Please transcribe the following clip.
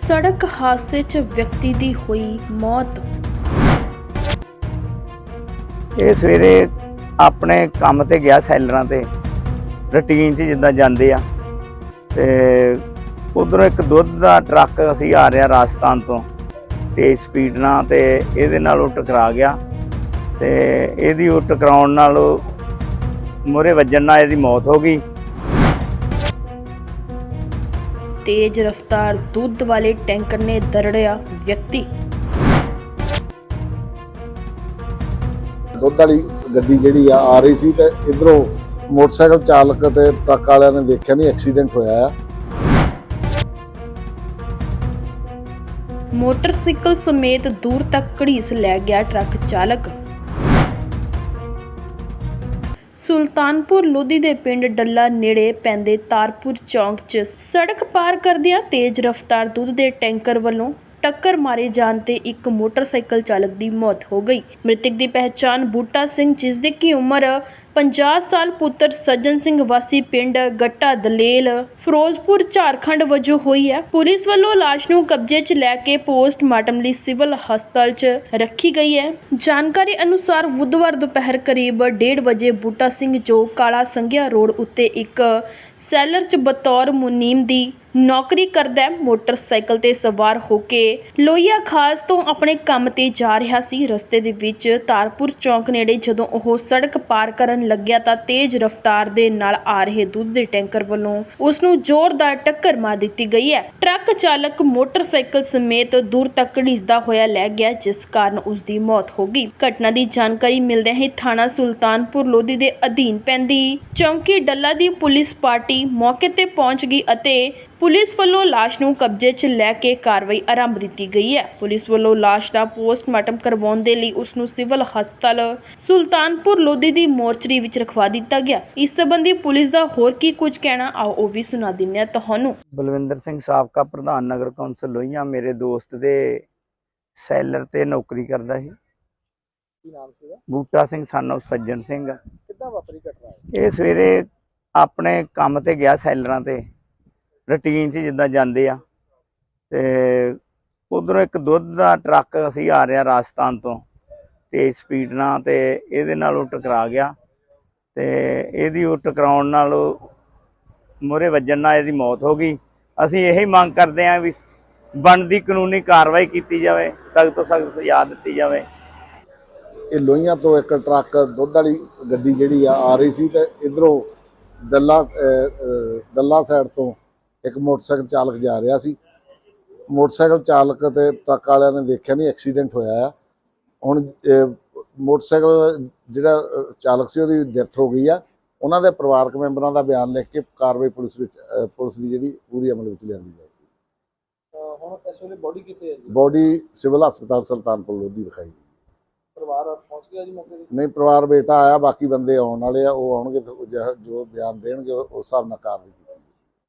ਸੜਕ ਹਾਦਸੇ 'ਚ ਵਿਅਕਤੀ ਦੀ ਹੋਈ ਮੌਤ। ਇਹ ਸਵੇਰੇ ਆਪਣੇ ਕੰਮ ਤੇ ਗਿਆ, ਸੈਲਰਾਂ ਤੇ। ਰੁਟੀਨ 'ਚ ਜਿੱਦਾਂ ਜਾਂਦੇ ਆ। ਤੇ ਉਧਰੋਂ ਇੱਕ ਦੁੱਧ ਦਾ ਟਰੱਕ ਅਸੀਂ ਆ ਰਿਹਾ ਰਾਜਸਥਾਨ ਤੋਂ। ਤੇਜ਼ ਸਪੀਡ ਨਾਲ ਤੇ ਇਹਦੇ ਨਾਲ ਉਹ ਟਕਰਾ ਗਿਆ। ਤੇ ਇਹਦੀ ਉਹ ਟਕਰਾਉਣ ਨਾਲ ਮੋਰੇ ਵੱਜਣ ਨਾਲ ਇਹਦੀ ਮੌਤ ਹੋ ਗਈ। ਤੇਜ਼ ਰਫ਼ਤਾਰ ਦੁੱਧ ਵਾਲੇ ਟੈਂਕਰ ਨੇ ਦਰੜਿਆ ਵਿਅਕਤੀ। ਦੁੱਧ ਵਾਲੀ ਗੱਡੀ ਜਿਹੜੀ ਆ ਆ ਰਹੀ ਸੀ ਤੇ ਇਧਰੋਂ ਮੋਟਰਸਾਈਕਲ ਚਾਲਕ ਤੇ ਟਰੱਕ ਵਾਲਿਆਂ ਨੇ ਦੇਖਿਆ ਨਹੀਂ ਐਕਸੀਡੈਂਟ ਹੋਇਆ ਆ। ਮੋਟਰਸਾਈਕਲ ਸਮੇਤ ਦੂਰ ਤੱਕ ਘੜੀਸ ਲੈ ਗਿਆ ਟਰੱਕ ਚਾਲਕ। ਸੁਲਤਾਨਪੁਰ ਲੋਧੀ ਦੇ ਪਿੰਡ ਡੱਲਾ ਨੇੜੇ ਪੈਂਦੇ ਤਾਰਪੁਰ ਚੌਂਕ 'ਚ ਸੜਕ ਪਾਰ ਕਰਦਿਆਂ ਤੇਜ਼ ਰਫ਼ਤਾਰ ਦੁੱਧ ਦੇ ਟੈਂਕਰ ਵੱਲੋਂ ਟੱਕਰ ਮਾਰੇ ਜਾਣ ਤੇ ਇੱਕ ਮੋਟਰਸਾਈਕਲ ਚਾਲਕ ਦੀ ਮੌਤ ਹੋ ਗਈ। ਮ੍ਰਿਤਕ ਦੀ ਪਹਿਚਾਣ ਬੂਟਾ ਸਿੰਘ, ਜਿਸ ਦੀ ਕੀ ਉਮਰ 50 ਸਾਲ ਪੁੱਤਰ ਸੱਜਣ ਸਿੰਘ ਵਾਸੀ ਪਿੰਡ ਗੱਟਾ ਦਲੇਲ, ਫਿਰੋਜ਼ਪੁਰ ਝਾਰਖੰਡ ਵਜੋਂ ਹੋਈ ਹੈ। ਪੁਲਿਸ ਵੱਲੋਂ ਲਾਸ਼ ਨੂੰ ਕਬਜ਼ੇ 'ਚ ਲੈ ਕੇ ਪੋਸਟਮਾਰਟਮ ਲਈ ਸਿਵਲ ਹਸਪਤਾਲ 'ਚ ਰੱਖੀ ਗਈ ਹੈ। ਜਾਣਕਾਰੀ ਅਨੁਸਾਰ ਬੁੱਧਵਾਰ ਦੁਪਹਿਰ ਕਰੀਬ 1:30 ਵਜੇ ਬੂਟਾ ਸਿੰਘ ਜੋ ਕਾਲਾ ਸੰਘਿਆ ਰੋਡ ਉੱਤੇ ਇੱਕ ਸੈਲਰ 'ਚ ਬਤੌਰ ਮੁਨੀਮ ਦੀ ਨੌਕਰੀ ਕਰਦਾ ਹੈ, ਮੋਟਰਸਾਈਕਲ ਤੇ ਸਵਾਰ ਹੋ ਕੇ ਲੋਹੀਆ ਖਾਸ ਤੋਂ ਆਪਣੇ ਕੰਮ ਤੇ ਜਾ ਰਿਹਾ ਸੀ। ਰਸਤੇ ਦੇ ਵਿੱਚ ਤਾਰਪੁਰ ਚੌਂਕ ਨੇੜੇ ਜਦੋਂ ਉਹ ਸੜਕ ਪਾਰ ਕਰਨ ਲੱਗਿਆ ਤਾਂ ਤੇਜ਼ ਰਫ਼ਤਾਰ ਦੇ ਨਾਲ ਆ ਰਹੇ ਦੁੱਧ ਦੇ ਟੈਂਕਰ ਵੱਲੋਂ ਉਸ ਨੂੰ ਜ਼ੋਰਦਾਰ ਟੱਕਰ ਮਾਰ ਦਿੱਤੀ ਗਈ ਹੈ। ਟਰੱਕ ਚਾਲਕ ਮੋਟਰਸਾਈਕਲ ਸਮੇਤ ਦੂਰ ਤੱਕ ਘੜੀਸਦਾ ਹੋਇਆ ਲੈ ਗਿਆ, ਜਿਸ ਕਾਰਨ ਉਸ ਦੀ ਮੌਤ ਹੋ ਗਈ। ਘਟਨਾ ਦੀ ਜਾਣਕਾਰੀ ਮਿਲਦਿਆਂ ਹੀ ਥਾਣਾ ਸੁਲਤਾਨਪੁਰ ਲੋਧੀ ਦੇ ਅਧੀਨ ਪੈਂਦੀ ਚੌਂਕੀ ਡੱਲਾ ਦੀ ਪੁਲਿਸ ਪਾਰਟੀ ਮੌਕੇ ਤੇ ਪਹੁੰਚ ਗਈ ਅਤੇ ਪੁਲਿਸ ਵੱਲੋਂ ਲਾਸ਼ ਨੂੰ ਕਬਜ਼ੇ 'ਚ ਲੈ ਕੇ ਕਾਰਵਾਈ ਆਰੰਭ ਦਿੱਤੀ ਗਈ ਹੈ। ਪੁਲਿਸ ਵੱਲੋਂ ਲਾਸ਼ ਦਾ ਪੋਸਟਮਾਰਟਮ ਕਰਵਾਉਣ ਦੇ ਲਈ ਉਸ ਨੂੰ ਸਿਵਲ ਹਸਪਤਾਲ ਸੁਲਤਾਨਪੁਰ ਲੋਧੀ ਦੀ ਮੋਰਚਰੀ ਵਿੱਚ ਰਖਵਾ ਦਿੱਤਾ ਗਿਆ। ਇਸ ਸੰਬੰਧੀ ਪੁਲਿਸ ਦਾ ਹੋਰ ਕੀ ਕੁਝ ਕਹਿਣਾ ਆਓ ਉਹ ਵੀ ਸੁਣਾ ਦਿੰਦੇ ਹਾਂ ਤੁਹਾਨੂੰ। ਬਲਵਿੰਦਰ ਸਿੰਘ ਸਾਬਕਾ ਪ੍ਰਧਾਨ ਨਗਰ ਕੌਂਸਲ ਲੋਹੀਆਂ ਮੇਰੇ ਦੋਸਤ ਦੇ ਸੈਲਰ ਤੇ ਨੌਕਰੀ ਕਰਦਾ ਸੀ। ਕੀ ਨਾਮ ਸੀਗਾ? ਬੂਟਾ ਸਿੰਘ ਸਾਨੂੰ ਸੱਜਣ ਸਿੰਘ। ਕਿੱਦਾਂ ਵਾਪਰੀ ਘਟਨਾ? ਇਹ ਸਵੇਰੇ ਆਪਣੇ ਕੰਮ ਤੇ ਗਿਆ ਸੈਲਰਾਂ ਤੇ। ਰੁਟੀਨ 'ਚ ਜਿੱਦਾਂ ਜਾਂਦੇ ਆ। ਤੇ ਉਧਰੋਂ ਇੱਕ ਦੁੱਧ ਦਾ ਟਰੱਕ ਅਸੀਂ ਆ ਰਿਹਾ ਰਾਜਸਥਾਨ ਤੋਂ ਤੇਜ਼ ਸਪੀਡ ਨਾਲ ਤੇ ਇਹਦੇ ਨਾਲ ਉਹ ਟਕਰਾ ਗਿਆ। ਤੇ ਇਹਦੀ ਉਹ ਟਕਰਾਉਣ ਨਾਲ ਮੋਰੇ ਵੱਜਣ ਨਾਲ ਇਹਦੀ ਮੌਤ ਹੋ ਗਈ। ਅਸੀਂ ਇਹੀ ਮੰਗ ਕਰਦੇ ਹਾਂ ਵੀ ਬਣਦੀ ਕਾਨੂੰਨੀ ਕਾਰਵਾਈ ਕੀਤੀ ਜਾਵੇ ਸਖਤ ਤੋਂ ਸਖਤ ਸਜ਼ਾ ਦਿੱਤੀ ਜਾਵੇ। ਇਹ ਲੋਹੀਆਂ ਤੋਂ ਇੱਕ ਟਰੱਕ ਦੁੱਧ ਵਾਲੀ ਗੱਡੀ ਜਿਹੜੀ ਆ ਆ ਰਹੀ ਸੀ ਤੇ ਇਧਰੋਂ ਡੱਲਾ ਅਹ, ਡੱਲਾ ਸਾਈਡ ਤੋਂ ਇੱਕ ਮੋਟਰਸਾਈਕਲ ਚਾਲਕ ਜਾ ਰਿਹਾ ਸੀ। ਮੋਟਰਸਾਈਕਲ ਚਾਲਕ ਤੇ ਟਰੱਕ ਵਾਲਿਆਂ ਨੇ ਦੇਖਿਆ ਨਹੀਂ ਐਕਸੀਡੈਂਟ ਹੋਇਆ ਆ। ਹੁਣ ਮੋਟਰਸਾਈਕਲ ਜਿਹੜਾ ਚਾਲਕ ਸੀ ਉਹਦੀ ਡੈਥ ਹੋ ਗਈ ਆ। ਉਹਨਾਂ ਦੇ ਪਰਿਵਾਰਕ ਮੈਂਬਰਾਂ ਦਾ ਬਿਆਨ ਲਿਖ ਕੇ ਕਾਰਵਾਈ ਪੁਲਿਸ ਵਿੱਚ ਪੁਲਿਸ ਦੀ ਜਿਹੜੀ ਪੂਰੀ ਅਮਲ ਵਿੱਚ ਲਿਆਂਦੀ ਜਾਏਗੀ ਹੁਣ ਇਸ ਵੇਲੇ ਬੋਡੀ ਕਿੱਥੇ ਹੈ ਜੀ? ਬੋਡੀ ਸਿਵਲ ਹਸਪਤਾਲ ਸੁਲਤਾਨਪੁਰ ਲੋਧੀ ਦਿਖਾਈ ਗਈ। ਪਰਿਵਾਰ ਪਹੁੰਚ ਗਿਆ ਜੀ ਮੌਕੇ ਤੇ? ਨਹੀਂ ਪਰਿਵਾਰ ਬੇਟਾ ਆਇਆ ਬਾਕੀ ਬੰਦੇ ਆਉਣ ਵਾਲੇ ਆ ਉਹ ਆਉਣਗੇ ਜੋ ਬਿਆਨ ਦੇਣਗੇ ਉਸ ਹਿਸਾਬ ਨਾਲ ਕਾਰਵਾਈ